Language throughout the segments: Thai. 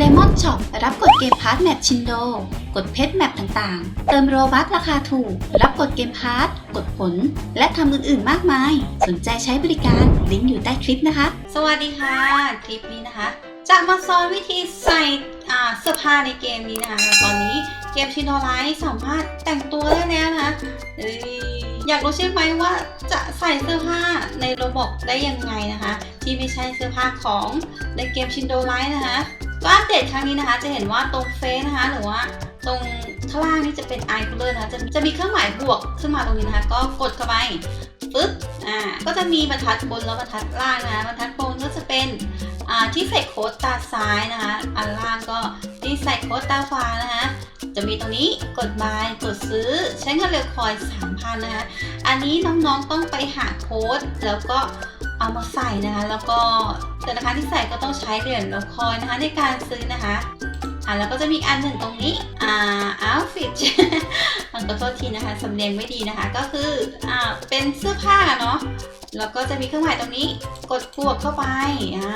Lemon Shop รับกดเกมพาร์ทแมปชินโด กดเพชรแมปต่างๆ เติมโรบัคราคาถูก รับกดเกมพาร์ทกดผล และทำอื่นๆมากมาย สนใจใช้บริการลิงก์อยู่ใต้คลิปนะคะ สวัสดีค่ะ คลิปนี้นะคะ จะมาสอนวิธีใส่เสื้อผ้าในเกมนี้นะคะ ตอนนี้เกมชินโนไลท์สามารถแต่งตัวได้แล้วนะคะอยอยากรู้ใช่ไหมว่าจะใส่เสื้อผ้าในระบบได้ยังไงนะคะ ที่ไม่ใช่เสื้อผ้าของในเกมชินโดไลท์นะคะ ก็อัปเดตครั้งนี้นะคะ จะเห็นว่าตรงเฟซนะคะ หรือว่าตรงข้างล่างนี่จะเป็นไอคูเลอร์นะคะจะจะมีเครื่องหมายบวกขึ้นมาตรงนี้นะคะ ก็กดเข้าไปปึ๊บอ่าก็จะมีบรรทัดบนแล้วบรรทัดล่างนะคะบรรทัดบนก็จะเป็นอ่าที่ใส่โค้ดตาซ้ายนะคะ อันล่างก็ที่ใส่โค้ดตาขวานะคะจะมีตรงนี้กด buy กดซื้อ ใช้เงินเร็วคอย 3,000 นะคะ อันนี้น้องๆต้องไปหาโค้ดแล้วก็ เอามาใส่นะคะ แล้วก็แต่นะคะที่ใส่ก็ต้องใช้เหรียญเร็วคอยนะคะในการซื้อนะคะ อ่าแล้วก็จะมีอันหนึ่งตรงนี้อ่า outfit ขอโทษทีนะคะสำเนียงไม่ดีนะคะ ก็คืออ่าเป็นเสื้อผ้าเนาะแล้วก็จะมีเครื่องหมายตรงนี้ กดบวกเข้าไปอ่า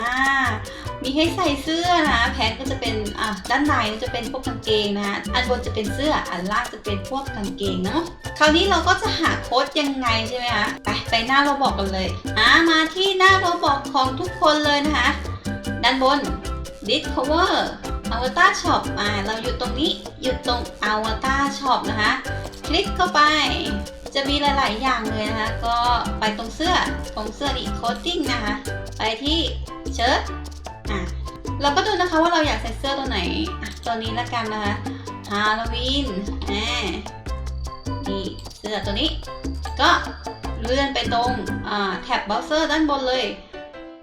มีให้ใส่เสื้อนะ แพนก็จะเป็นอ่าด้านในจะเป็นพวกกางเกงนะอันบนจะเป็นเสื้ออันล่างจะเป็นพวกกางเกงเนาะคราวนี้เราก็จะหาโค้ดยังไงใช่ไหมคะไปไปหน้าเราบอกกันเลยอ่ามาที่หน้าเราบอกของทุกคนเลยนะคะ ด้านบน Discover Avatar Shop อ่าเราอยู่ตรงนี้อยู่ตรง Avatar Shop นะคะ คลิกเข้าไป จะมีหลาย ๆ อย่างเลยนะคะ ก็ไปตรงเสื้อ ตรงเสื้อนี่ Coating นะคะ ไปที่เชิ้ตอะเราก็ดูนะคะว่าเราอยากใส่เสื้อตัวไหนอะตัวนี้ละกันนะคะฮาโลวีนแหมนี่เสื้อตัวนี้ ก็เลื่อนไปตรงอ่าแท็บเบราว์เซอร์ด้านบนเลย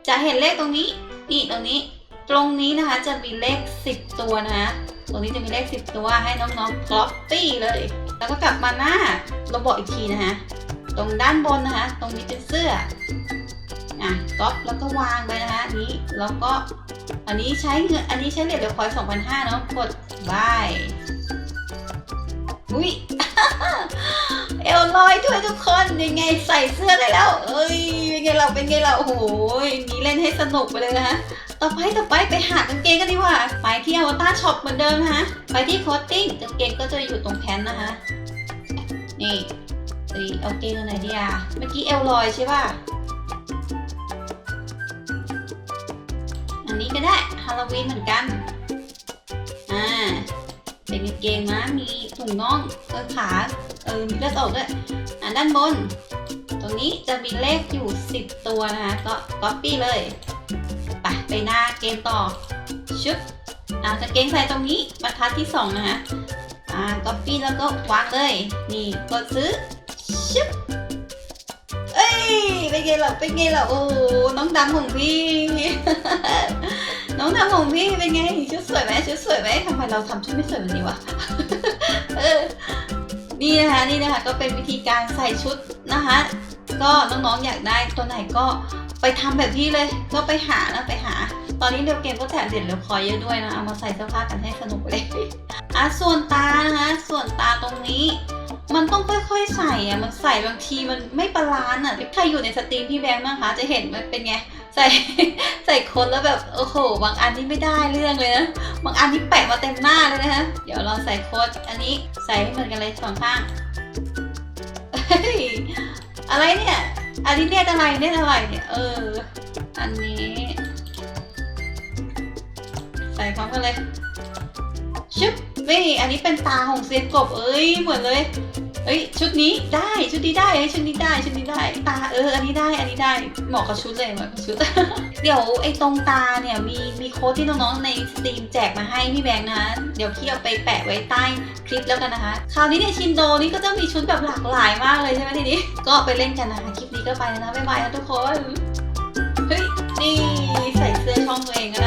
จะเห็นเลขตรงนี้ นี่ตรงนี้ ตรงนี้นะคะจะมีเลข 10 ตัวนะคะตรงนี้จะมีเลข 10 ตัวให้น้องๆ copy เลย แล้วก็กลับมาหน้าเราบอกอีกทีนะคะตรงด้านบนนะคะ ตรงนี้เป็นเสื้ออะก๊อปแล้วก็วางไปนะคะนี้แล้วก็อันนี้ใช้เงินอันนี้ใช้เหรียญเดียวคอย2,500เนาะกด buy อุ้ยเอลลอยด้วยทุกคนยังไงใส่เสื้อได้แล้ว เอ้ยเป็นไงเราเป็นไงเราโอ้โหนี่เล่นให้สนุกไปเลยนะคะ ต่อไปต่อไปไปหากางเกงกันดีกว่า ไปที่อวตารช็อปเหมือนเดิมนะคะไปที่โคตติ้งกางเกงก็จะอยู่ตรงแพนนะคะ นี่เอ้ยเอาเกงตัวไหนดีอะเมื่อกี้เอลลอยใช่ป่ะ อันนี้ก็ได้ฮาโลวีนเหมือนกัน อ่า เป็นกางเกงนะมีถุงน่องเออขา เออมีเลือดออกด้วย อ่าด้านบน ตรงนี้จะมีเลขอยู่ 10 ตัวนะคะ ก็ก๊อปปี้เลย ไปไปหน้าเกมต่อ ชึบอ่ากางเกงใส่ตรงนี้บรรทัดที่ 2 นะคะอ่าก๊อปปี้แล้วก็วางเลย นี่กดซื้อ ชึบเอ้ยเป็นไงล่ะเป็นไงล่ะโอ้น้องดำของพี่ น้องดำของพี่เป็นไงชุดสวยไหมชุดสวยไหมทำไมเราทำชุดไม่สวยแบบนี้วะเออนี่นะคะนี่นะคะก็เป็นวิธีการใส่ชุดนะคะ ก็น้องๆอยากได้ตัวไหนก็ ไปทำแบบพี่เลย ก็ไปหานะไปหา ตอนนี้เรียวเกมก็แจกเด็ดเรียวคอยเยอะด้วยนะ เอามาใส่เสื้อผ้ากันให้สนุกเลยอะส่วนตานะคะ ส่วนตาตรงนี้ มันต้องค่อยๆใส่อะมันใส่บางทีมันไม่บาลานซ์อะใครอยู่ในสตรีมพี่แบงค์บ้างคะ จะเห็นมันเป็นไง ใส่ใส่คนแล้วแบบโอ้โห บางอันนี่ไม่ได้เรื่องเลยนะ บางอันนี่แปะมาเต็มหน้าเลยนะคะ เดี๋ยวเราใส่โค้ดอันนี้ใส่ให้เหมือนกันเลยสองข้างอะไรเนี่ย อันนี้เรียกอะไรเรียกอะไรเนี่ยเออ อันนี้ ใส่พร้อมกันเลย ชึบนี่อันนี้เป็นตาของเซียนกบเอ้ยเหมือนเลย เฮ้ยชุดนี้ได้ชุดนี้ได้เฮ้ชุดนี้ได้ชุดนี้ได้ ตาเออ อันนี้ได้อันนี้ได้เหมาะกับชุดเลยเหมาะกับชุด เดี๋ยวไอ้ตรงตาเนี่ยมีมีโค้ดที่น้องๆในสตรีมแจกมาให้พี่แบงค์นะเดี๋ยวพี่เอาไปแปะไว้ใต้คลิปแล้วกันนะคะ คราวนี้ในชินโดนี่ก็จะมีชุดแบบหลากหลายมากเลยใช่ไหมทีนี้ ก็ไปเล่นกันนะคะคลิปนี้ก็ไปแล้วนะบ๊ายบายนะทุกคนเฮ้ยนี่ใส่เสื้อช่องตัวเองก็ได้